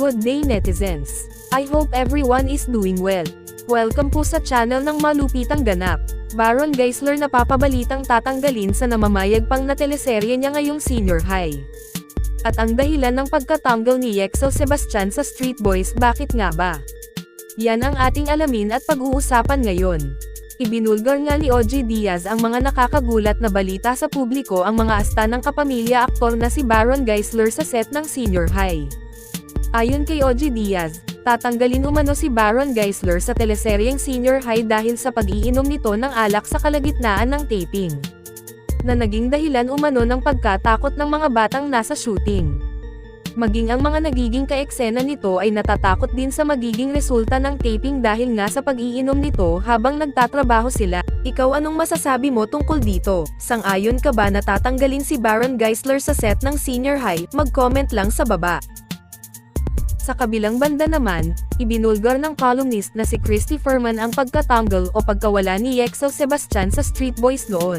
Good day netizens. I hope everyone is doing well. Welcome po sa channel ng Malupitang Ganap. Baron Geisler na papabalitang tatanggalin sa namamayagpang na teleserye niya ngayong senior high. At ang dahilan ng pagkatanggal ni Yexo Sebastian sa Street Boys bakit nga ba? Yan ang ating alamin at pag-uusapan ngayon. Ibinulgar nga ni OG Diaz ang mga nakakagulat na balita sa publiko ang mga asta ng kapamilya aktor na si Baron Geisler sa set ng senior high. Ayon kay OG Diaz, tatanggalin umano si Baron Geisler sa teleseryeng senior high dahil sa pag-iinom nito ng alak sa kalagitnaan ng taping. Na naging dahilan umano ng pagkatakot ng mga batang nasa shooting. Maging ang mga nagiging kaeksena nito ay natatakot din sa magiging resulta ng taping dahil nga sa pag-iinom nito habang nagtatrabaho sila. Ikaw anong masasabi mo tungkol dito? Sang-ayon ka ba na tatanggalin si Baron Geisler sa set ng senior high? Mag-comment lang sa baba. Sa kabilang banda naman, ibinulgar ng columnist na si Christy Furman ang pagkatanggal o pagkawala ni Yexo Sebastian sa Street Boys noon.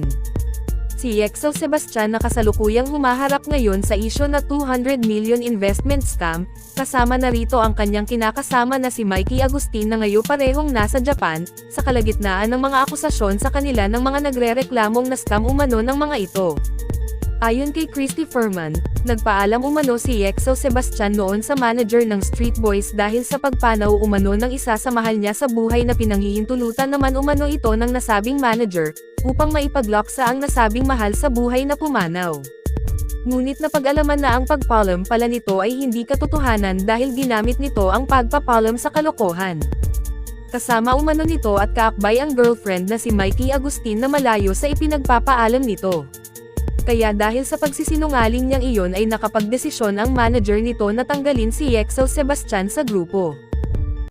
Si Yexo Sebastian na kasalukuyang humaharap ngayon sa isyo na 200 million investment scam, kasama na rito ang kanyang kinakasama na si Mikey Agustin na ngayon parehong nasa Japan, sa kalagitnaan ng mga akusasyon sa kanila ng mga nagrereklamong na scam umano ng mga ito. Ayon kay Christy Furman, nagpaalam umano si Yexo Sebastian noon sa manager ng Street Boys dahil sa pagpanaw umano ng isa sa mahal niya sa buhay na pinanghihintulutan naman umano ito ng nasabing manager, upang maipaglock sa ang nasabing mahal sa buhay na pumanaw. Ngunit napag-alaman na ang pagpalam pala nito ay hindi katotohanan dahil ginamit nito ang pagpapalam sa kalokohan. Kasama umano nito at kaakbay ang girlfriend na si Mikey Agustin na malayo sa ipinagpapaalam nito. Kaya dahil sa pagsisinungaling niyang iyon ay nakapagdesisyon ang manager nito na tanggalin si Yexo Sebastian sa grupo.